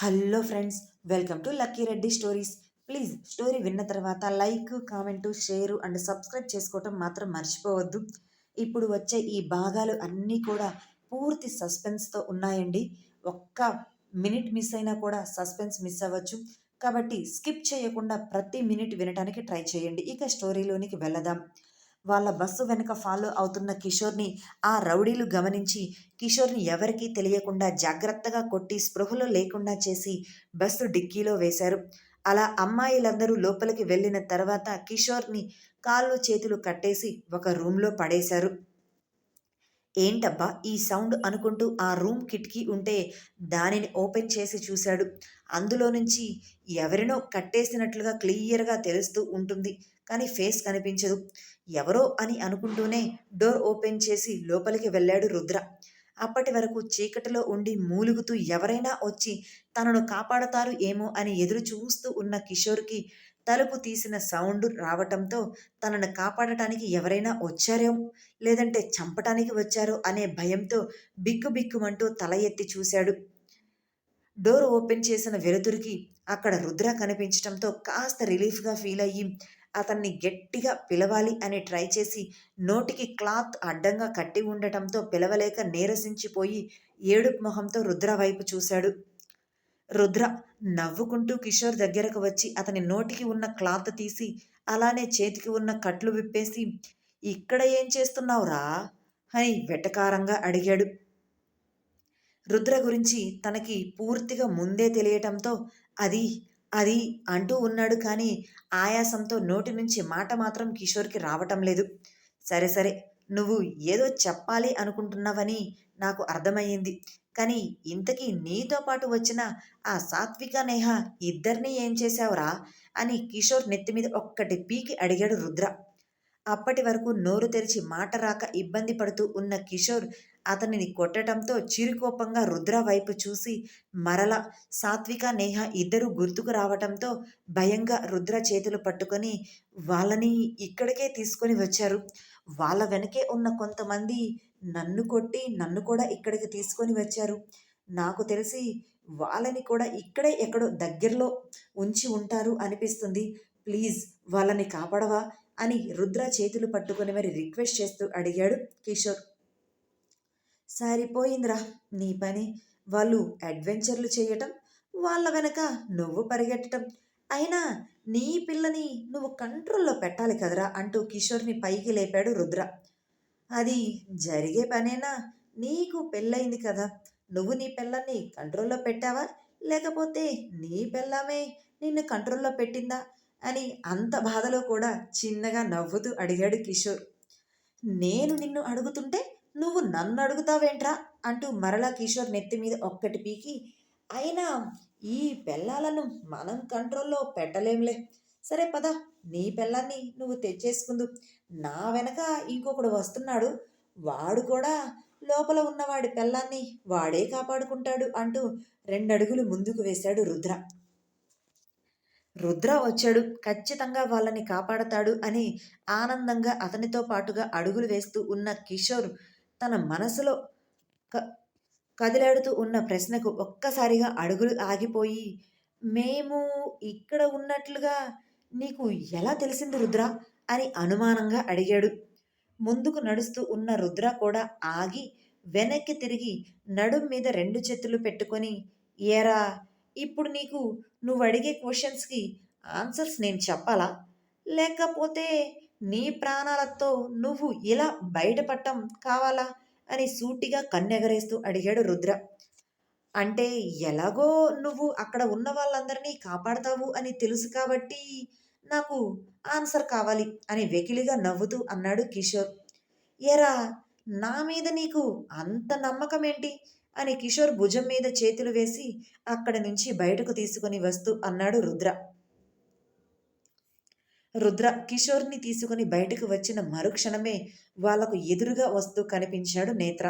Hello friends welcome to Lucky Reddy stories. Please story విన్న తర్వాత like comment share and subscribe చేసుకోవటం మాత్రం మర్చిపోవద్దు. ఇప్పుడు వచ్చే ఈ భాగాలు అన్నీ కూడా పూర్తి సస్పెన్స్తో ఉన్నాయండి. ఒక్క మినిట్ మిస్ అయినా కూడా సస్పెన్స్ మిస్ అవ్వచ్చు. కాబట్టి స్కిప్ చేయకుండా ప్రతి మినిట్ వినడానికి ట్రై చేయండి. ఇక స్టోరీలోనికి వెళదాం. వాళ్ళ బస్సు వెనుక ఫాలో అవుతున్న కిషోర్ని ఆ రౌడీలు గమనించి కిషోర్ని ఎవరికీ తెలియకుండా జాగ్రత్తగా కొట్టి స్పృహలో లేకుండా చేసి బస్సు డిక్కీలో వేశారు. అలా అమ్మాయిలందరూ లోపలికి వెళ్ళిన తర్వాత కిషోర్ని కాళ్ళు చేతులు కట్టేసి ఒక రూమ్లో పడేశారు. ఏంటబ్బా ఈ సౌండ్ అనుకుంటూ ఆ రూమ్ కిటికీ ఉంటే దానిని ఓపెన్ చేసి చూశాడు. అందులో నుంచి ఎవరినో కట్టేసినట్లుగా క్లియర్గా తెలుస్తూ ఉంటుంది. కానీ ఫేస్ కనిపించదు. ఎవరో అని అనుకుంటూనే డోర్ ఓపెన్ చేసి లోపలికి వెళ్ళాడు రుద్ర. అప్పటి వరకు చీకటిలో ఉండి మూలుగుతూ ఎవరైనా వచ్చి తనను కాపాడతారు ఏమో అని ఎదురు చూస్తూ ఉన్న కిషోర్కి తలుపు తీసిన సౌండ్ రావటంతో తనను కాపాడటానికి ఎవరైనా వచ్చారో లేదంటే చంపటానికి వచ్చారో అనే భయంతో బిక్కుబిక్కుమంటూ తల ఎత్తి చూశాడు. డోర్ ఓపెన్ చేసిన వెలుతురికి అక్కడ రుద్ర కనిపించడంతో కాస్త రిలీఫ్గా ఫీల్ అయ్యి అతన్ని గట్టిగా పిలవాలి అని ట్రై చేసి నోటికి క్లాత్ అడ్డంగా కట్టి ఉండటంతో పిలవలేక నీరసించిపోయి ఏడుపు మొహంతో రుద్ర వైపు చూశాడు. రుద్ర నవ్వుకుంటూ కిషోర్ దగ్గరకు వచ్చి అతని నోటికి ఉన్న క్లాత్ తీసి అలానే చేతికి ఉన్న కట్లు విప్పేసి ఇక్కడ ఏం చేస్తున్నావురా? అని వెటకారంగా అడిగాడు. రుద్ర గురించి తనకి పూర్తిగా ముందే తెలియటంతో అది అది అంటూ ఉన్నాడు కానీ ఆయాసంతో నోటి నుంచి మాట మాత్రం కిషోర్కి రావటం లేదు. సరే సరే నువ్వు ఏదో చెప్పాలి అనుకుంటున్నావని నాకు అర్థమయ్యింది. కానీ ఇంతకీ నీతో పాటు వచ్చిన ఆ సాత్విక నేహ ఇద్దరినీ ఏం చేశావురా? అని కిషోర్ నెత్తి మీద ఒక్కటి పీకి అడిగాడు రుద్ర. అప్పటి వరకు నోరు తెరిచి మాట రాక ఇబ్బంది పడుతూ ఉన్న కిషోర్ అతనిని కొట్టడంతో చిరుకోపంగా రుద్ర వైపు చూసి మరల సాత్విక నేహ ఇద్దరు గుర్తుకు రావటంతో భయంగా రుద్ర చేతులు పట్టుకొని వాళ్ళని ఇక్కడికే తీసుకొని వచ్చారు. వాళ్ళ వెనకే ఉన్న కొంతమంది నన్ను కొట్టి నన్ను కూడా ఇక్కడికి తీసుకొని వచ్చారు. నాకు తెలిసి వాళ్ళని కూడా ఇక్కడే ఎక్కడో దగ్గరలో ఉంచి ఉంటారు అనిపిస్తుంది. ప్లీజ్ వాళ్ళని కాపాడవా అని రుద్ర చేతులు పట్టుకొని మరి రిక్వెస్ట్ చేస్తూ అడిగాడు కిషోర్. సరిపోయిందిరా నీ పని. వాళ్ళు అడ్వెంచర్లు చేయటం వాళ్ళ వెనక నువ్వు పరిగెట్టడం అయినా నీ పిల్లని నువ్వు కంట్రోల్లో పెట్టాలి కదరా అంటూ కిషోర్ని పైకి లేపాడు రుద్ర. అది జరిగే పనేనా? నీకు పెళ్ళయింది కదా. నువ్వు నీ పిల్లల్ని కంట్రోల్లో పెట్టావా? లేకపోతే నీ పిల్లమే నిన్ను కంట్రోల్లో పెట్టిందా? అని అంత బాధలో కూడా చిన్నగా నవ్వుతూ అడిగాడు కిషోర్. నేను నిన్ను అడుగుతుంటే నువ్వు నన్ను అడుగుతావేంట్రా? అంటూ మరలా కిషోర్ నెత్తి మీద ఒక్కటి పీకి అయినా ఈ పిల్లలను మనం కంట్రోల్లో పెట్టలేంలే. సరే పద నీ పిల్లాన్ని నువ్వు తెచ్చేసుకుందు. నా వెనక ఇంకొకడు వస్తున్నాడు. వాడు కూడా లోపల ఉన్నవాడి పిల్లాన్ని వాడే కాపాడుకుంటాడు అంటూ రెండడుగులు ముందుకు వేశాడు రుద్ర. రుద్ర వచ్చాడు. ఖచ్చితంగా వాళ్ళని కాపాడతాడు అని ఆనందంగా అతనితో పాటుగా అడుగులు వేస్తూ ఉన్న కిషోర్ తన మనసులో క కదిలాడుతూ ఉన్న ప్రశ్నకు ఒక్కసారిగా అడుగులు ఆగిపోయి మేము ఇక్కడ ఉన్నట్లుగా నీకు ఎలా తెలిసింది రుద్ర? అని అనుమానంగా అడిగాడు. ముందుకు నడుస్తూ ఉన్న రుద్ర కూడా ఆగి వెనక్కి తిరిగి నడుం మీద రెండు చేతులు పెట్టుకొని ఏరా ఇప్పుడు నీకు నువ్వు అడిగే క్వశ్చన్స్కి ఆన్సర్స్ నేను చెప్పాలా? లేకపోతే నీ ప్రాణాలతో నువ్వు ఇలా బయటపడటం కావాలా? అని సూటిగా కన్నెగరేస్తూ అడిగాడు రుద్ర. అంటే ఎలాగో నువ్వు అక్కడ ఉన్న వాళ్ళందరినీ కాపాడతావు అని తెలుసు కాబట్టి నాకు ఆన్సర్ కావాలి అని వెకిలిగా నవ్వుతూ అన్నాడు కిషోర్. ఎరా నా మీద నీకు అంత నమ్మకం ఏంటి? అని కిషోర్ భుజం మీద చేతులు వేసి అక్కడి నుంచి బయటకు తీసుకుని వస్తూ అన్నాడు రుద్ర. రుద్ర కిషోర్ని తీసుకుని బయటకు వచ్చిన మరుక్షణమే వాళ్ళకు ఎదురుగా వస్తూ కనిపించాడు నేత్ర.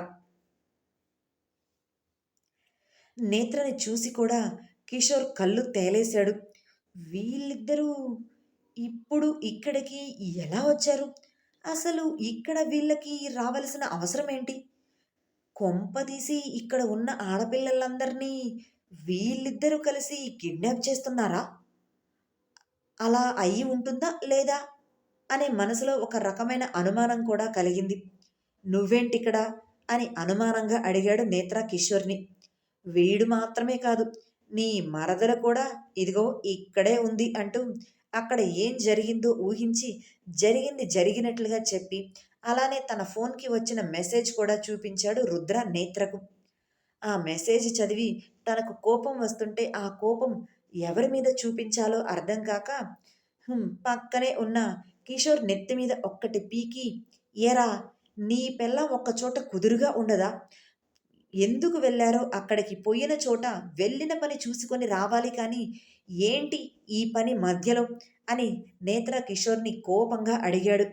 నేత్రని చూసి కూడా కిషోర్ కళ్ళు తేలేశాడు. వీళ్ళిద్దరూ ఇప్పుడు ఇక్కడికి ఎలా వచ్చారు? అసలు ఇక్కడ వీళ్ళకి రావలసిన అవసరం ఏంటి? కొంపదీసి ఇక్కడ ఉన్న ఆడపిల్లలందరినీ వీళ్ళిద్దరూ కలిసి కిడ్నాప్ చేస్తున్నారా? అలా అయి ఉంటుందా లేదా? అనే మనసులో ఒక రకమైన అనుమానం కూడా కలిగింది. నువ్వేంటిక్కడ? అని అనుమానంగా అడిగాడు నేత్ర కిషోర్ని. వీడు మాత్రమే కాదు. నీ మరదల కూడా ఇదిగో ఇక్కడే ఉంది అంటూ అక్కడ ఏం జరిగిందో ఊహించి జరిగింది జరిగినట్లుగా చెప్పి అలానే తన ఫోన్కి వచ్చిన మెసేజ్ కూడా చూపించాడు రుద్ర నేత్రకు. ఆ మెసేజ్ చదివి తనకు కోపం వస్తుంటే ఆ కోపం ఎవరి మీద చూపించాలో అర్థం కాక పక్కనే ఉన్న కిషోర్ నెత్తి మీద ఒక్కటి పీకి ఏరా నీ పిల్ల ఒక్క చోట కుదురుగా ఉండదా? ఎందుకు వెళ్ళారో అక్కడికి పోయిన చోట వెళ్ళిన పని చూసుకొని రావాలి కానీ ఏంటి ఈ పని మధ్యలో అని నేత్ర కిషోర్ని కోపంగా అడిగాడు.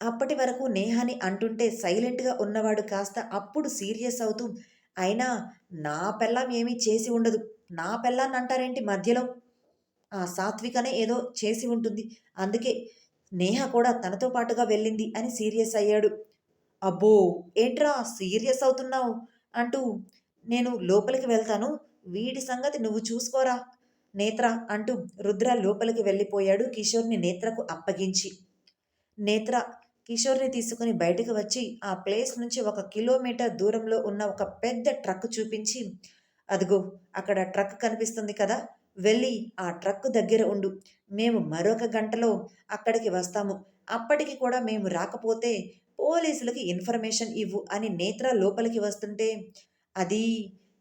అప్పటి వరకు నేహాని అంటుంటే సైలెంట్గా ఉన్నవాడు కాస్త అప్పుడు సీరియస్ అవుతూ అయినా నా పెళ్ళాం ఏమీ చేసి ఉండదు. నా పెళ్ళాన్ని అంటారేంటి మధ్యలో? ఆ సాత్వికనే ఏదో చేసి ఉంటుంది. అందుకే నేహ కూడా తనతో పాటుగా వెళ్ళింది అని సీరియస్ అయ్యాడు. అబ్బో ఏంట్రా సీరియస్ అవుతున్నావు? అంటూ నేను లోపలికి వెళ్తాను. వీడి సంగతి నువ్వు చూసుకోరా? నేత్ర అంటూ రుద్ర లోపలికి వెళ్ళిపోయాడు కిషోర్ని నేత్రకు అప్పగించి. నేత్ర కిషోర్ని తీసుకుని బయటకు వచ్చి ఆ ప్లేస్ నుంచి ఒక కిలోమీటర్ దూరంలో ఉన్న ఒక పెద్ద ట్రక్ చూపించి అదిగో అక్కడ ట్రక్ కనిపిస్తుంది కదా వెళ్ళి ఆ ట్రక్ దగ్గర ఉండు. మేము మరొక గంటలో అక్కడికి వస్తాము. అప్పటికి కూడా మేము రాకపోతే పోలీసులకి ఇన్ఫర్మేషన్ ఇవ్వు అని నేత్ర లోపలికి వస్తుంటే అది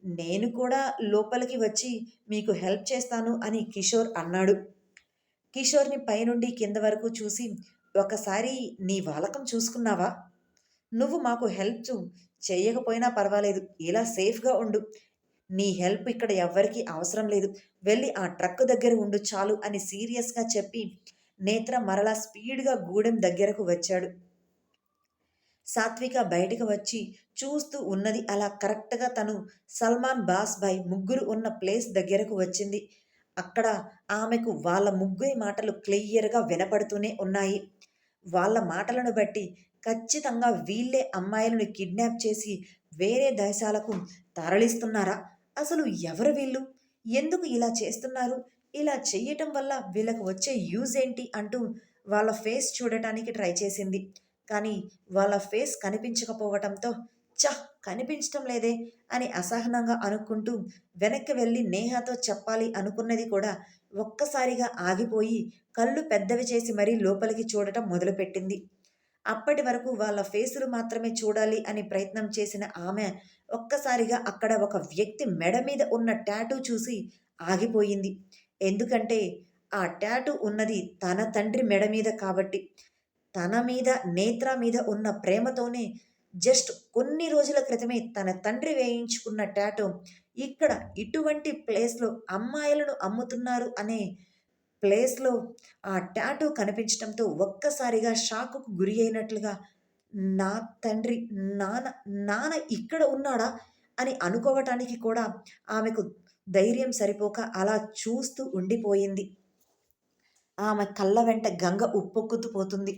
నేను కూడా లోపలికి వచ్చి మీకు హెల్ప్ చేస్తాను అని కిషోర్ అన్నాడు. కిషోర్ని పైనుండి కింద వరకు చూసి ఒకసారి నీ వాలకం చూసుకున్నావా? నువ్వు మాకు హెల్ప్ చేయకపోయినా పర్వాలేదు ఇలా సేఫ్గా ఉండు. నీ హెల్ప్ ఇక్కడ ఎవ్వరికీ అవసరం లేదు. వెళ్ళి ఆ ట్రక్ దగ్గర ఉండు చాలు అని సీరియస్గా చెప్పి నేత్ర మరలా స్పీడ్గా గూడెం దగ్గరకు వచ్చాడు. సాత్విక బయటకు వచ్చి చూస్తూ ఉన్నది. అలా కరెక్ట్గా తను సల్మాన్ బాస్ భాయ్ ముగ్గురు ఉన్న ప్లేస్ దగ్గరకు వచ్చింది. అక్కడ ఆమెకు వాళ్ళ ముగ్గురి మాటలు క్లియర్గా వినపడుతూనే ఉన్నాయి. వాళ్ళ మాటలను బట్టి ఖచ్చితంగా వీళ్ళే అమ్మాయిలను కిడ్నాప్ చేసి వేరే దేశాలకు తరలిస్తున్నారా? అసలు ఎవరు వీళ్ళు? ఎందుకు ఇలా చేస్తున్నారు? ఇలా చేయటం వల్ల వీళ్ళకు వచ్చే యూజ్ ఏంటి అంటూ వాళ్ళ ఫేస్ చూడటానికి ట్రై చేసింది. కానీ వాళ్ళ ఫేస్ కనిపించకపోవటంతో చ కనిపించటం లేదే అని అసహనంగా అనుకుంటూ వెనక్కి వెళ్ళి నేహతో చెప్పాలి అనుకున్నది కూడా ఒక్కసారిగా ఆగిపోయి కళ్ళు పెద్దవి చేసి మరీ లోపలికి చూడటం మొదలుపెట్టింది. అప్పటి వరకు వాళ్ళ ఫేసులు మాత్రమే చూడాలి అని ప్రయత్నం చేసిన ఆమె ఒక్కసారిగా అక్కడ ఒక వ్యక్తి మెడ మీద ఉన్న ట్యాటూ చూసి ఆగిపోయింది. ఎందుకంటే ఆ ట్యాటూ ఉన్నది తన తండ్రి మెడ మీద కాబట్టి. తన మీద నేత్ర మీద ఉన్న ప్రేమతోనే జస్ట్ కొన్ని రోజుల క్రితమే తన తండ్రి వేయించుకున్న టాటో ఇక్కడ ఇటువంటి ప్లేస్లో అమ్మాయిలను అమ్ముతున్నారు అనే ప్లేస్లో ఆ టాటో కనిపించడంతో ఒక్కసారిగా షాకుకు గురి అయినట్లుగా నా తండ్రి నాన్న నాన్న ఇక్కడ ఉన్నాడా? అని అనుకోవటానికి కూడా ఆమెకు ధైర్యం సరిపోక అలా చూస్తూ ఉండిపోయింది. ఆమె కళ్ళ వెంట గంగ ఉప్పొక్కుతూ పోతుంది.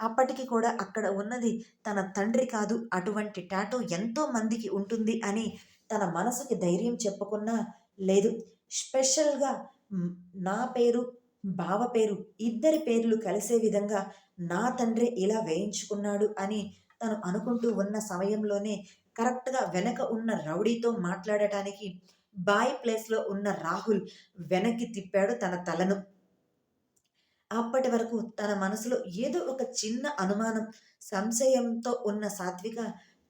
అప్పటికి కూడా అక్కడ ఉన్నది తన తండ్రి కాదు అటువంటి టాటో ఎంతో మందికి ఉంటుంది అని తన మనసుకి ధైర్యం చెప్పుకున్నా లేదు. స్పెషల్గా నా పేరు బావ పేరు ఇద్దరి పేర్లు కలిసే విధంగా నా తండ్రి ఇలా వేయించుకున్నాడు అని తను అనుకుంటూ ఉన్న సమయంలోనే కరెక్ట్గా వెనక ఉన్న రౌడీతో మాట్లాడటానికి బాయ్ ప్లేస్లో ఉన్న రాహుల్ వెనక్కి తిప్పాడు తన తలను. అప్పటి వరకు తన మనసులో ఏదో ఒక చిన్న అనుమానం సంశయంతో ఉన్న సాత్విక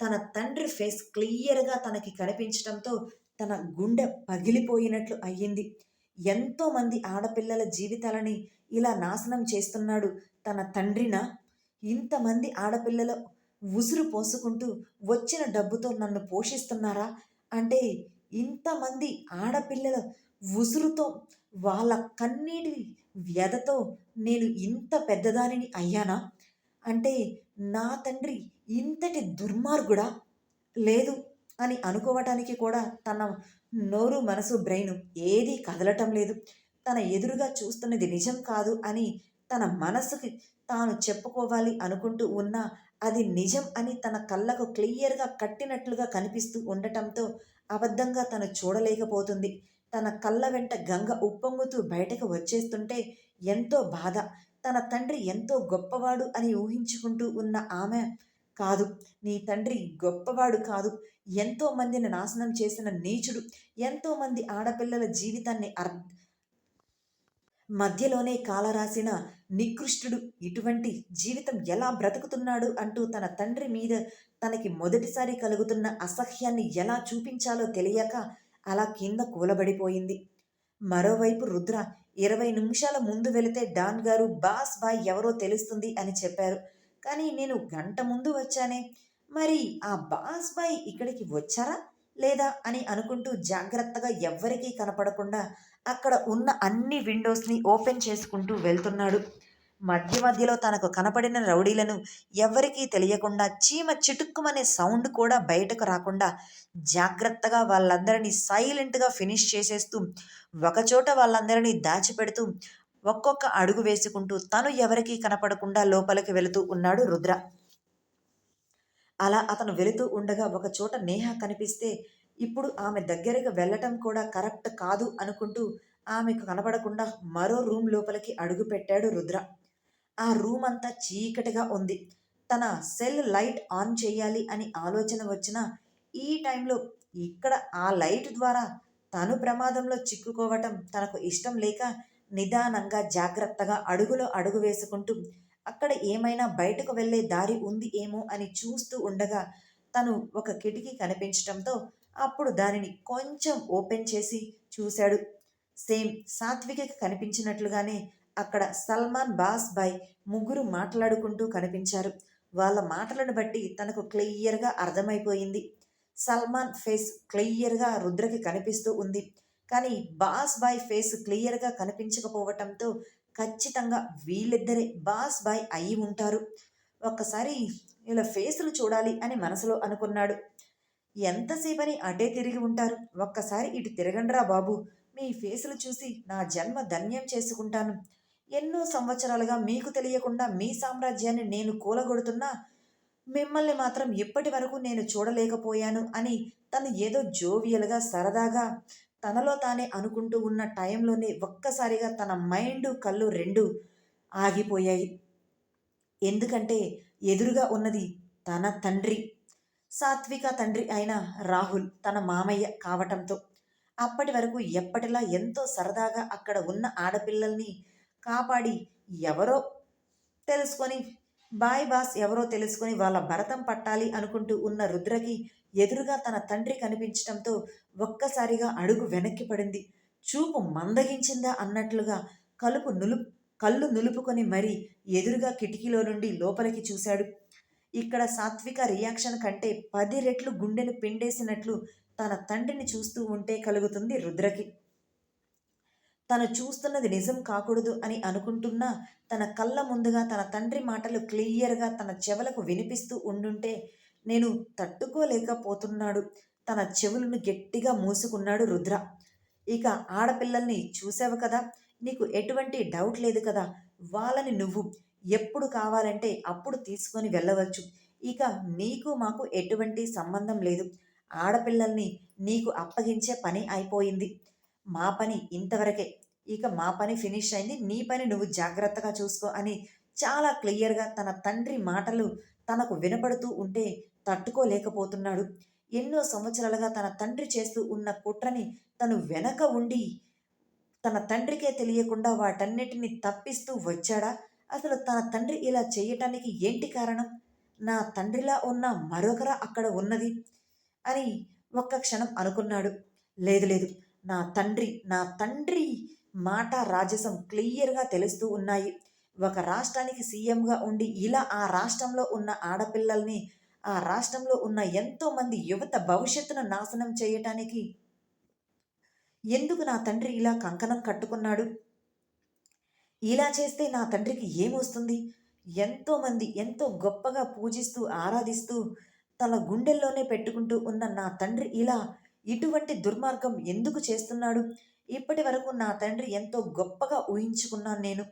తన తండ్రి ఫేస్ క్లియర్గా తనకి కనిపించడంతో తన గుండె పగిలిపోయినట్లు అయ్యింది. ఎంతోమంది ఆడపిల్లల జీవితాలని ఇలా నాశనం చేస్తున్నాడు తన తండ్రిన? ఇంతమంది ఆడపిల్లల ఉసురు పోసుకుంటూ వచ్చిన డబ్బుతో నన్ను పోషిస్తున్నారా? అంటే ఇంతమంది ఆడపిల్లల ఉసురుతో వాళ్ళ కన్నీటి వ్యధతో నేను ఇంత పెద్దదానిని అయ్యానా? అంటే నా తండ్రి ఇంతటి దుర్మార్గుడా? లేదు అని అనుకోవటానికి కూడా తన నోరు మనసు బ్రెయిన్ ఏదీ కదలటం లేదు. తన ఎదురుగా చూస్తున్నది నిజం కాదు అని తన మనసుకి తాను చెప్పుకోవాలి అనుకుంటూ ఉన్నా అది నిజం అని తన కళ్ళకు క్లియర్గా కట్టినట్లుగా కనిపిస్తూ ఉండటంతో అబద్ధంగా తను చూడలేకపోతుంది. తన కళ్ళ వెంట గంగ ఉప్పొంగుతూ బయటకు వచ్చేస్తుంటే ఎంతో బాధ. తన తండ్రి ఎంతో గొప్పవాడు అని ఊహించుకుంటూ ఉన్న ఆమె కాదు నీ తండ్రి గొప్పవాడు కాదు. ఎంతో మందిని నాశనం చేసిన నీచుడు. ఎంతో మంది ఆడపిల్లల జీవితాన్ని అర్ మధ్యలోనే కాలరాసిన నికృష్టుడు ఇటువంటి జీవితం ఎలా బ్రతుకుతున్నాడు అంటూ తన తండ్రి మీద తనకి మొదటిసారి కలుగుతున్న అసహ్యాన్ని ఎలా చూపించాలో తెలియక అలా కింద కూలబడిపోయింది. మరోవైపు రుద్ర ఇరవై నిమిషాల ముందు వెళితే డాన్ గారు బాస్ బాయ్ ఎవరో తెలుస్తుంది అని చెప్పారు. కానీ నేను గంట ముందు వచ్చానే. మరి ఆ బాస్ బాయ్ ఇక్కడికి వచ్చారా లేదా అని అనుకుంటూ జాగ్రత్తగా ఎవ్వరికీ కనపడకుండా అక్కడ ఉన్న అన్ని విండోస్ని ఓపెన్ చేసుకుంటూ వెళ్తున్నాడు. మధ్య మధ్యలో తనకు కనపడిన రౌడీలను ఎవరికీ తెలియకుండా చీమ చిటుక్కుమనే సౌండ్ కూడా బయటకు రాకుండా జాగ్రత్తగా వాళ్ళందరినీ సైలెంట్గా ఫినిష్ చేసేస్తూ ఒకచోట వాళ్ళందరినీ దాచిపెడుతూ ఒక్కొక్క అడుగు వేసుకుంటూ తను ఎవరికీ కనపడకుండా లోపలికి వెళుతూ ఉన్నాడు రుద్ర. అలా అతను వెళుతూ ఉండగా ఒక చోట నేహ కనిపిస్తే ఇప్పుడు ఆమె దగ్గరికి వెళ్ళటం కూడా కరెక్ట్ కాదు అనుకుంటూ ఆమెకు కనపడకుండా మరో రూమ్ లోపలికి అడుగు పెట్టాడు రుద్ర. ఆ రూమ్ అంతా చీకటిగా ఉంది. తన సెల్ లైట్ ఆన్ చేయాలి అని ఆలోచన వచ్చిన ఈ టైంలో ఇక్కడ ఆ లైట్ ద్వారా తను ప్రమాదంలో చిక్కుకోవటం తనకు ఇష్టం లేక నిదానంగా జాగ్రత్తగా అడుగులో అడుగు వేసుకుంటూ అక్కడ ఏమైనా బయటకు వెళ్ళే దారి ఉంది ఏమో అని చూస్తూ ఉండగా తను ఒక కిటికీ కనిపించటంతో అప్పుడు దానిని కొంచెం ఓపెన్ చేసి చూశాడు. సేమ్ సాత్వికకి కనిపించినట్లుగానే అక్కడ సల్మాన్ బాస్ బాయ్ ముగ్గురు మాట్లాడుకుంటూ కనిపించారు. వాళ్ళ మాటలను బట్టి తనకు క్లియర్గా అర్థమైపోయింది. సల్మాన్ ఫేస్ క్లియర్గా రుద్రకి కనిపిస్తూ ఉంది. కానీ బాస్ బాయ్ ఫేస్ క్లియర్గా కనిపించకపోవటంతో ఖచ్చితంగా వీళ్ళిద్దరే బాస్ బాయ్ అయి ఉంటారు. ఒక్కసారి వీళ్ళ ఫేసులు చూడాలి అని మనసులో అనుకున్నాడు. ఎంతసేపని అటే తిరిగి ఉంటారు? ఒక్కసారి ఇటు తిరగండ్రా బాబు. మీ ఫేసులు చూసి నా జన్మ ధన్యం చేసుకుంటాను. ఎన్నో సంవత్సరాలుగా మీకు తెలియకుండా మీ సామ్రాజ్యాన్ని నేను కూలగొడుతున్నా మిమ్మల్ని మాత్రం ఇప్పటి వరకు నేను చూడలేకపోయాను అని తను ఏదో జోవియల్గా సరదాగా తనలో తానే అనుకుంటూ ఉన్న టైంలోనే ఒక్కసారిగా తన మైండ్ కళ్ళు రెండు ఆగిపోయాయి. ఎందుకంటే ఎదురుగా ఉన్నది తన తండ్రి సాత్విక తండ్రి అయిన రాహుల్ తన మామయ్య కావటంతో. అప్పటి వరకు ఎప్పటిలా ఎంతో సరదాగా అక్కడ ఉన్న ఆడపిల్లల్ని కాపాడి ఎవరో తెలుసుకొని బాయ్ బాస్ ఎవరో తెలుసుకొని వాళ్ళ భరతం పట్టాలి అనుకుంటూ ఉన్న రుద్రకి ఎదురుగా తన తండ్రి కనిపించటంతో ఒక్కసారిగా అడుగు వెనక్కి పడింది. చూపు మందగించిందా అన్నట్లుగా కలుపు నులు కళ్ళు నులుపుకొని మరీ ఎదురుగా కిటికీలో నుండి లోపలికి చూశాడు. ఇక్కడ సాత్విక రియాక్షన్ కంటే పది రెట్లు గుండెను పిండేసినట్లు తన తండ్రిని చూస్తూ ఉంటే కలుగుతుంది రుద్రకి. తను చూస్తున్నది నిజం కాకూడదు అని అనుకుంటున్నా తన కళ్ళ ముందుగా తన తండ్రి మాటలు క్లియర్గా తన చెవులకు వినిపిస్తూ ఉండుంటే నేను తట్టుకోలేకపోతున్నాడు. తన చెవులను గట్టిగా మూసుకున్నాడు రుద్ర. ఇక ఆడపిల్లల్ని చూసావు కదా? నీకు ఎటువంటి డౌట్ లేదు కదా? వాళ్ళని నువ్వు ఎప్పుడు కావాలంటే అప్పుడు తీసుకొని వెళ్ళవచ్చు. ఇక నీకు మాకు ఎటువంటి సంబంధం లేదు. ఆడపిల్లల్ని నీకు అప్పగించే పని అయిపోయింది. మా పని ఇంతవరకే. ఇక మా పని ఫినిష్ అయింది నీ పని నువ్వు జాగ్రత్తగా చూసుకో అని చాలా క్లియర్గా తన తండ్రి మాటలు తనకు వినపడుతూ ఉంటే తట్టుకోలేకపోతున్నాడు. ఎన్నో సంవత్సరాలుగా తన తండ్రి చేస్తూ ఉన్న కుట్రని తను వెనక ఉండి తన తండ్రికే తెలియకుండా వాటన్నిటిని తప్పిస్తూ వచ్చాడా? అసలు తన తండ్రి ఇలా చేయటానికి ఏంటి కారణం? నా తండ్రిలా ఉన్న మరొకరా అక్కడ ఉన్నది? అని ఒక్క క్షణం అనుకున్నాడు. లేదు లేదు నా తండ్రి నా తండ్రి మాట రాజసం క్లియర్గా తెలుస్తూ ఉన్నాయి. ఒక రాష్ట్రానికి సీఎంగా ఉండి ఇలా ఆ రాష్ట్రంలో ఉన్న ఆడపిల్లల్ని ఆ రాష్ట్రంలో ఉన్న ఎంతోమంది యువత భవిష్యత్తును నాశనం చేయటానికి ఎందుకు నా తండ్రి ఇలా కంకణం కట్టుకున్నాడు? ఇలా చేస్తే నా తండ్రికి ఏమొస్తుంది? ఎంతోమంది ఎంతో గొప్పగా పూజిస్తూ ఆరాధిస్తూ తన గుండెల్లోనే పెట్టుకుంటూ ఉన్న నా తండ్రి ఇలా ఇటువంటి దుర్మార్గం ఎందుకు చేస్తున్నాడు? ఇప్పటి వరకు నా తండ్రి ఎంతో గొప్పగా ఊహించుకున్నాను నేను.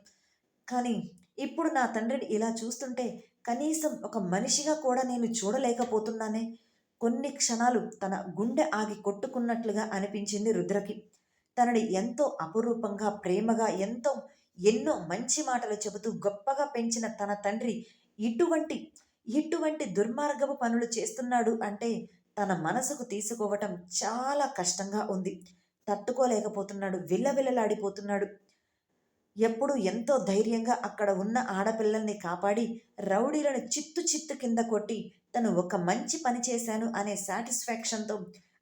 కానీ ఇప్పుడు నా తండ్రిని ఇలా చూస్తుంటే కనీసం ఒక మనిషిగా కూడా నేను చూడలేకపోతున్నానే. కొన్ని క్షణాలు తన గుండె ఆగి కొట్టుకున్నట్లుగా అనిపించింది రుద్రకి. తనని ఎంతో అపురూపంగా ప్రేమగా ఎంతో ఎన్నో మంచి మాటలు చెబుతూ గొప్పగా పెంచిన తన తండ్రి ఇటువంటి ఇటువంటి దుర్మార్గపు పనులు చేస్తున్నాడు అంటే తన మనసుకు తీసుకోవటం చాలా కష్టంగా ఉంది. తట్టుకోలేకపోతున్నాడు. విల్లవిల్లలాడిపోతున్నాడు. ఎప్పుడు ఎంతో ధైర్యంగా అక్కడ ఉన్న ఆడపిల్లల్ని కాపాడి రౌడీలను చిత్తు చిత్తు కింద కొట్టి తను ఒక మంచి పని చేశాను అనే సాటిస్ఫాక్షన్తో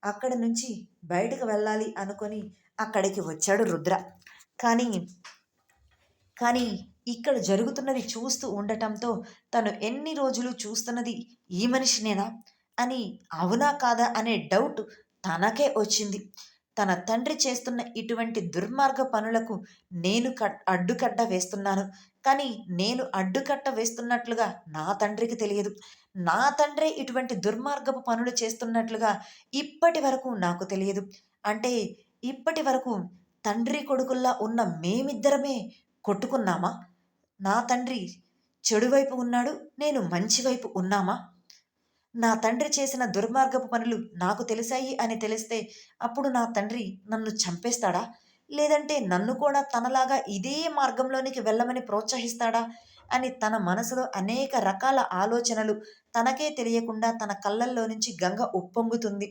అక్కడ నుంచి బయటకు వెళ్ళాలి అనుకొని అక్కడికి వచ్చాడు రుద్ర. కానీ కానీ ఇక్కడ జరుగుతున్నది చూస్తూ ఉండటంతో తను ఎన్ని రోజులు చూస్తున్నది ఈ మనిషినేనా అని అవునా కాదా అనే డౌట్ తనకే వచ్చింది. తన తండ్రి చేస్తున్న ఇటువంటి దుర్మార్గ పనులకు నేను కట్ అడ్డుకట్ట వేస్తున్నాను. కానీ నేను అడ్డుకట్ట వేస్తున్నట్లుగా నా తండ్రికి తెలియదు. నా తండ్రే ఇటువంటి దుర్మార్గపు పనులు చేస్తున్నట్లుగా ఇప్పటి వరకు నాకు తెలియదు. అంటే ఇప్పటి వరకు తండ్రి కొడుకుల్లా ఉన్న మేమిద్దరమే కొట్టుకున్నామా? నా తండ్రి చెడువైపు ఉన్నాడు నేను మంచివైపు ఉన్నామా? నా తండ్రి చేసిన దుర్మార్గపు పనులు నాకు తెలిసాయి అని తెలిస్తే అప్పుడు నా తండ్రి నన్ను చంపేస్తాడా? లేదంటే నన్ను కూడా తనలాగా ఇదే మార్గంలోనికి వెళ్ళమని ప్రోత్సహిస్తాడా? అని తన మనసులో అనేక రకాల ఆలోచనలు తనకే తెలియకుండా తన కళ్ళల్లో నుంచి గంగ ఉప్పొంగుతుంది.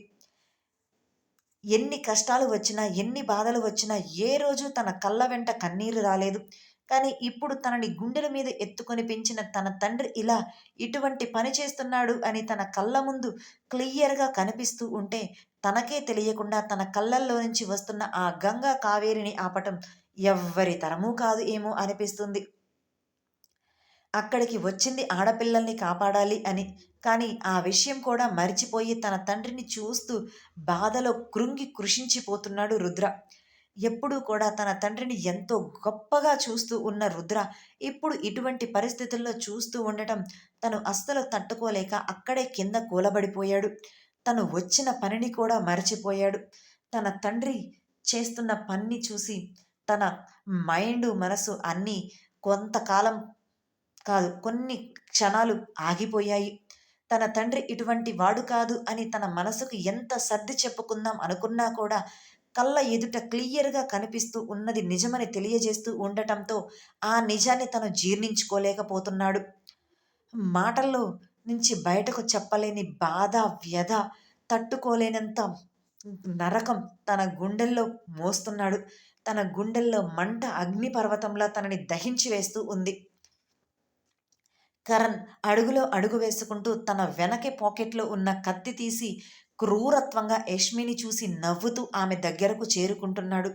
ఎన్ని కష్టాలు వచ్చినా ఎన్ని బాధలు వచ్చినా ఏ రోజు తన కళ్ళ వెంట కన్నీరు రాలేదు. కానీ ఇప్పుడు తనని గుండెల మీద ఎత్తుకొని పెంచిన తన తండ్రి ఇలా ఇటువంటి పని చేస్తున్నాడు అని తన కళ్ళ ముందు క్లియర్గా కనిపిస్తూ ఉంటే తనకే తెలియకుండా తన కళ్ళల్లో నుంచి వస్తున్న ఆ గంగా కావేరిని ఆపటం ఎవ్వరి తరమూ కాదు ఏమో అనిపిస్తుంది. అక్కడికి వచ్చింది ఆడపిల్లల్ని కాపాడాలి అని. కానీ ఆ విషయం కూడా మరిచిపోయి తన తండ్రిని చూస్తూ బాధలో కృంగి కృషించిపోతున్నాడు రుద్ర. ఎప్పుడూ కూడా తన తండ్రిని ఎంతో గొప్పగా చూస్తూ ఉన్న రుద్ర ఇప్పుడు ఇటువంటి పరిస్థితుల్లో చూస్తూ ఉండటం తను అస్సలు తట్టుకోలేక అక్కడే కింద కూలబడిపోయాడు. తను వచ్చిన పనిని కూడా మరచిపోయాడు. తన తండ్రి చేస్తున్న పనిని చూసి తన మైండ్ మనసు అన్నీ కొంతకాలం కాదు కొన్ని క్షణాలు ఆగిపోయాయి. తన తండ్రి ఇటువంటి వాడు కాదు అని తన మనసుకు ఎంత సర్ది చెప్పుకుందాం అనుకున్నా కూడా కళ్ళ ఎదుట క్లియర్గా కనిపిస్తూ ఉన్నది నిజమని తెలియజేస్తూ ఉండటంతో ఆ నిజాన్ని తను జీర్ణించుకోలేకపోతున్నాడు. మాటల్లో నుంచి బయటకు చెప్పలేని బాధ వ్యధ తట్టుకోలేనంత నరకం తన గుండెల్లో మోస్తున్నాడు. తన గుండెల్లో మంట అగ్నిపర్వతంలా తనని దహించి వేస్తూ ఉంది. కరణ్ అడుగులో అడుగు వేసుకుంటూ తన వెనకే పాకెట్లో ఉన్న కత్తి తీసి క్రూరత్వంగా యష్మిని చూసి నవ్వుతూ ఆమె దగ్గరకు చేరుకుంటున్నాడు.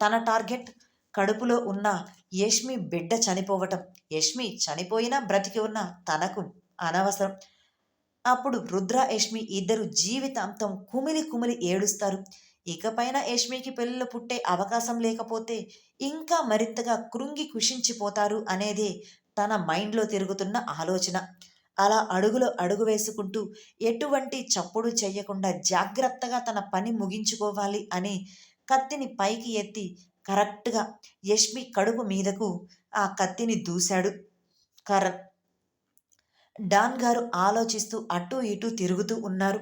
తన టార్గెట్ కడుపులో ఉన్న యష్మి బిడ్డ చనిపోవటం. యష్మి చనిపోయినా బ్రతికి ఉన్న తనకు అనవసరం. అప్పుడు రుద్ర యష్మి ఇద్దరు జీవితాంతం కుమిలి కుమిలి ఏడుస్తారు. ఇకపైన యష్మికి పిల్లలు పుట్టే అవకాశం లేకపోతే ఇంకా మరింతగా కృంగి కుషించిపోతారు అనేదే తన మైండ్లో తిరుగుతున్న ఆలోచన. అలా అడుగులో అడుగు వేసుకుంటూ ఎటువంటి చప్పుడు చేయకుండా జాగ్రత్తగా తన పని ముగించుకోవాలి అని కత్తిని పైకి ఎత్తి కరెక్ట్గా యష్మి కడుపు మీదకు ఆ కత్తిని దూశాడు. కరణ్ డాన్ గారు ఆలోచిస్తూ అటూ ఇటూ తిరుగుతూ ఉన్నారు.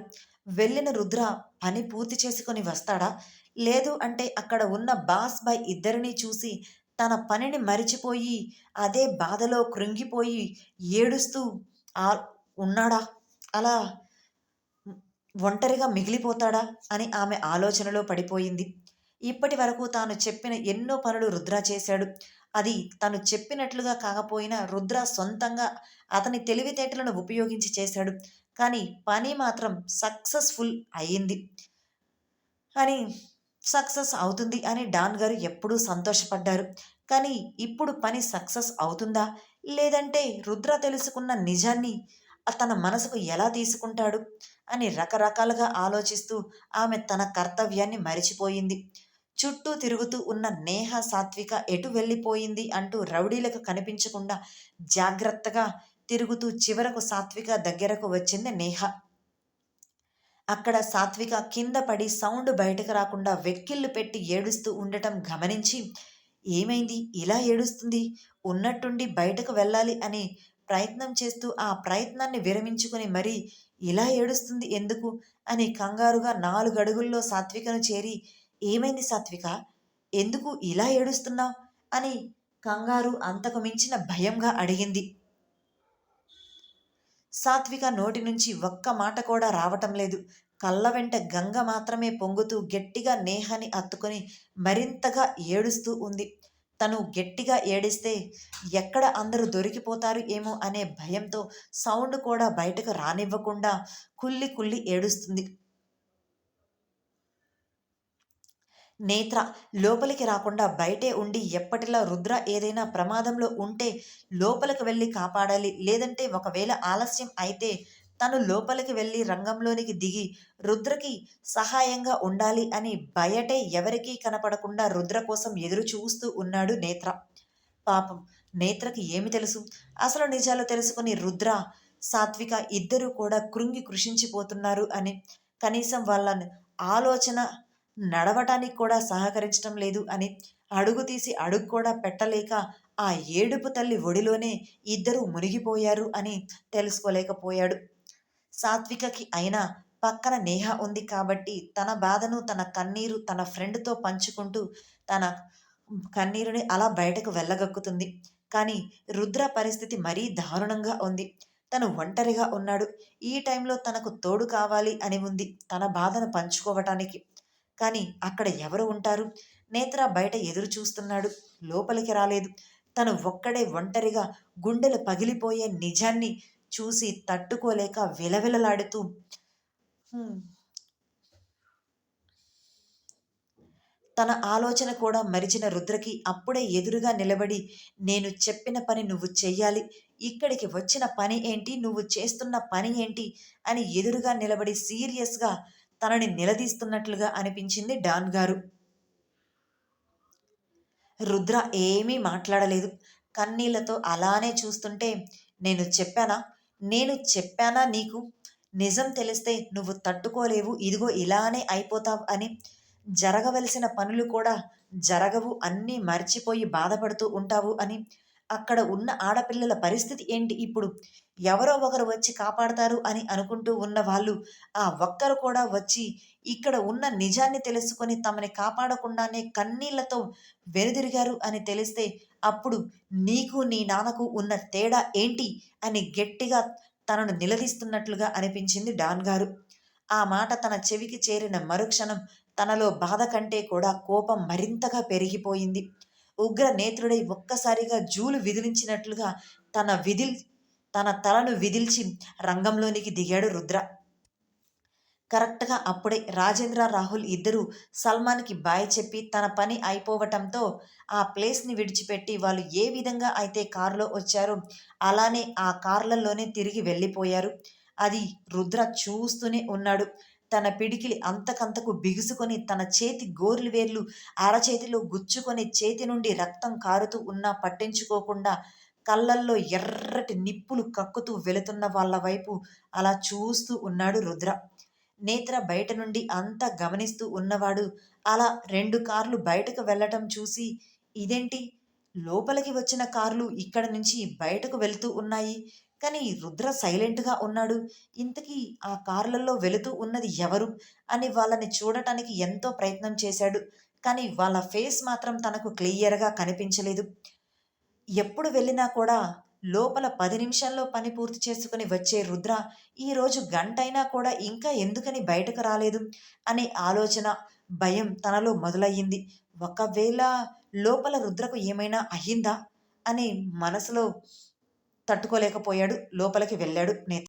వెళ్ళిన రుద్ర పని పూర్తి చేసుకొని వస్తాడా? లేదు అంటే అక్కడ ఉన్న బాస్ బాయ్ ఇద్దరిని చూసి తన పనిని మరిచిపోయి అదే బాధలో కృంగిపోయి ఏడుస్తూ ఉన్నాడా? అలా ఒంటరిగా మిగిలిపోతాడా? అని ఆమె ఆలోచనలో పడిపోయింది. ఇప్పటి వరకు తాను చెప్పిన ఎన్నో పనులు రుద్ర చేశాడు. అది తను చెప్పినట్లుగా కాకపోయినా రుద్ర సొంతంగా అతని తెలివితేటలను ఉపయోగించి చేశాడు. కానీ పని మాత్రం సక్సెస్ఫుల్ అయ్యింది. అని సక్సెస్ అవుతుంది అని డాన్ గారు ఎప్పుడూ సంతోషపడ్డారు. కానీ ఇప్పుడు పని సక్సెస్ అవుతుందా? లేదంటే రుద్ర తెలుసుకున్న నిజాన్ని తన మనసుకు ఎలా తీసుకుంటాడు అని రకరకాలుగా ఆలోచిస్తూ ఆమె తన కర్తవ్యాన్ని మరిచిపోయింది. చుట్టూ తిరుగుతూ ఉన్న నేహ సాత్విక ఎటు వెళ్ళిపోయింది అంటూ రౌడీలకు కనిపించకుండా జాగ్రత్తగా తిరుగుతూ చివరకు సాత్విక దగ్గరకు వచ్చింది నేహ. అక్కడ సాత్విక కింద పడి సౌండ్ బయటకు రాకుండా వెక్కిళ్ళు పెట్టి ఏడుస్తూ ఉండటం గమనించి ఏమైంది? ఇలా ఏడుస్తుంది? ఉన్నట్టుండి బయటకు వెళ్ళాలి అని ప్రయత్నం చేస్తూ ఆ ప్రయత్నాన్ని విరమించుకొని మరీ ఇలా ఏడుస్తుంది ఎందుకు? అని కంగారుగా నాలుగు అడుగుల్లో సాత్వికను చేరి ఏమైంది సాత్విక? ఎందుకు ఇలా ఏడుస్తున్నావు అని కంగారు అంతకు మించిన భయంగా అడిగింది. సాత్విక నోటి నుంచి ఒక్క మాట కూడా రావటం లేదు. కళ్ళ వెంట గంగ మాత్రమే పొంగుతూ గట్టిగా నేహాన్ని అత్తుకొని మరింతగా ఏడుస్తూ ఉంది. తను గట్టిగా ఏడిస్తే ఎక్కడ అందరూ దొరికిపోతారు ఏమో అనే భయంతో సౌండ్ కూడా బయటకు రానివ్వకుండా కుల్లి కుల్లి ఏడుస్తుంది. నేత్ర లోపలికి రాకుండా బయటే ఉండి ఎప్పటిలా రుద్ర ఏదైనా ప్రమాదంలో ఉంటే లోపలికి వెళ్ళి కాపాడాలి లేదంటే ఒకవేళ ఆలస్యం అయితే తను లోపలికి వెళ్ళి రంగంలోనికి దిగి రుద్రకి సహాయంగా ఉండాలి అని బయటే ఎవరికీ కనపడకుండా రుద్ర కోసం ఎదురు చూస్తూ ఉన్నాడు నేత్ర. పాపం నేత్రకి ఏమి తెలుసు? అసలు నిజాలు తెలుసుకుని రుద్ర సాత్విక ఇద్దరూ కూడా కృంగి కృషించిపోతున్నారు అని. కనీసం వాళ్ళ ఆలోచన నడవటానికి కూడా సహకరించడం లేదు అని. అడుగు తీసి అడుగు కూడా పెట్టలేక ఆ ఏడుపు తల్లి ఒడిలోనే ఇద్దరు మునిగిపోయారు అని తెలుసుకోలేకపోయాడు. సాత్వికకి అయినా పక్కన నేహ ఉంది కాబట్టి తన బాధను తన కన్నీరు తన ఫ్రెండ్తో పంచుకుంటూ తన కన్నీరుని అలా బయటకు వెళ్ళగక్కుతుంది. కానీ రుద్ర పరిస్థితి మరీ దారుణంగా ఉంది. తను ఒంటరిగా ఉన్నాడు. ఈ టైంలో తనకు తోడు కావాలి అని ఉంది తన బాధను పంచుకోవటానికి. కానీ అక్కడ ఎవరు ఉంటారు? నేత్ర బయట ఎదురు చూస్తున్నాడు. లోపలికి రాలేదు. తను ఒక్కడే ఒంటరిగా గుండెలు పగిలిపోయే నిజాన్ని చూసి తట్టుకోలేక విలవిలలాడుతూ తన ఆలోచన కూడా మరిచిన రుద్రకి అప్పుడే ఎదురుగా నిలబడి నేను చెప్పిన పని నువ్వు చెయ్యాలి. ఇక్కడికి వచ్చిన పని ఏంటి? నువ్వు చేస్తున్న పని ఏంటి? అని ఎదురుగా నిలబడి సీరియస్గా తనని నిలదీస్తున్నట్లుగా అనిపించింది డాన్ గారు. రుద్ర ఏమీ మాట్లాడలేదు. కన్నీళ్ళతో అలానే చూస్తుంటే నేను చెప్పానా? నేను చెప్పానా నీకు? నిజం తెలిస్తే నువ్వు తట్టుకోలేవు. ఇదిగో ఇలానే అయిపోతావు అని జరగవలసిన పనులు కూడా జరగవు. అన్నీ మర్చిపోయి బాధపడుతూ ఉంటావు అని అక్కడ ఉన్న ఆడపిల్లల పరిస్థితి ఏంటి ఇప్పుడు? ఎవరో ఒకరు వచ్చి కాపాడతారు అని అనుకుంటూ ఉన్న వాళ్ళు ఆ ఒక్కరు కూడా వచ్చి ఇక్కడ ఉన్న నిజాన్ని తెలుసుకొని తమని కాపాడకుండానే కన్నీళ్ళతో వెనుదిరిగారు అని తెలిస్తే అప్పుడు నీకు నీ నాన్నకు ఉన్న తేడా ఏంటి? అని గట్టిగా తనను నిలదీస్తున్నట్లుగా అనిపించింది డాన్ గారు. ఆ మాట తన చెవికి చేరిన మరుక్షణం తనలో బాధ కంటే కూడా కోపం మరింతగా పెరిగిపోయింది. ఉగ్ర నేత్రుడై ఒక్కసారిగా జూలు విదిలించినట్లుగా తన విధిల్ తన తలను విదిల్చి రంగంలోనికి దిగాడు రుద్ర. కరెక్ట్గా అప్పుడే రాజేంద్ర రాహుల్ ఇద్దరూ సల్మాన్కి బాయ్ చెప్పి తన పని అయిపోవటంతో ఆ ప్లేస్ని విడిచిపెట్టి వాళ్ళు ఏ విధంగా అయితే కారులో వచ్చారో అలానే ఆ కార్లలోనే తిరిగి వెళ్ళిపోయారు. అది రుద్ర చూస్తూనే ఉన్నాడు. తన పిడికిలి అంతకంతకు బిగుసుకొని తన చేతి గోర్లు వేర్లు అరచేతిలో గుచ్చుకొని చేతి నుండి రక్తం కారుతూ ఉన్నా పట్టించుకోకుండా కళ్ళల్లో ఎర్రటి నిప్పులు కక్కుతూ వెళుతున్న వాళ్ళ వైపు అలా చూస్తూ ఉన్నాడు రుద్ర. నేత్ర బయట నుండి అంతా గమనిస్తూ ఉన్నవాడు అలా రెండు కార్లు బయటకు వెళ్ళటం చూసి ఇదేంటి? లోపలికి వచ్చిన కార్లు ఇక్కడ నుంచి బయటకు వెళ్తూ ఉన్నాయి. కానీ రుద్ర సైలెంట్గా ఉన్నాడు. ఇంతకీ ఆ కార్లలో వెళుతూ ఉన్నది ఎవరు? అని వాళ్ళని చూడటానికి ఎంతో ప్రయత్నం చేశాడు. కానీ వాళ్ళ ఫేస్ మాత్రం తనకు క్లియర్గా కనిపించలేదు. ఎప్పుడు వెళ్ళినా కూడా లోపల పది నిమిషాల్లో పని పూర్తి చేసుకుని వచ్చే రుద్ర ఈరోజు గంటైనా కూడా ఇంకా ఎందుకని బయటకు రాలేదు? అనే ఆలోచన భయం తనలో మొదలయ్యింది. ఒకవేళ లోపల రుద్రకు ఏమైనా అయ్యిందా? అని మనసులో తట్టుకోలేకపోయాడు లోపలికి వెళ్ళాడు నేత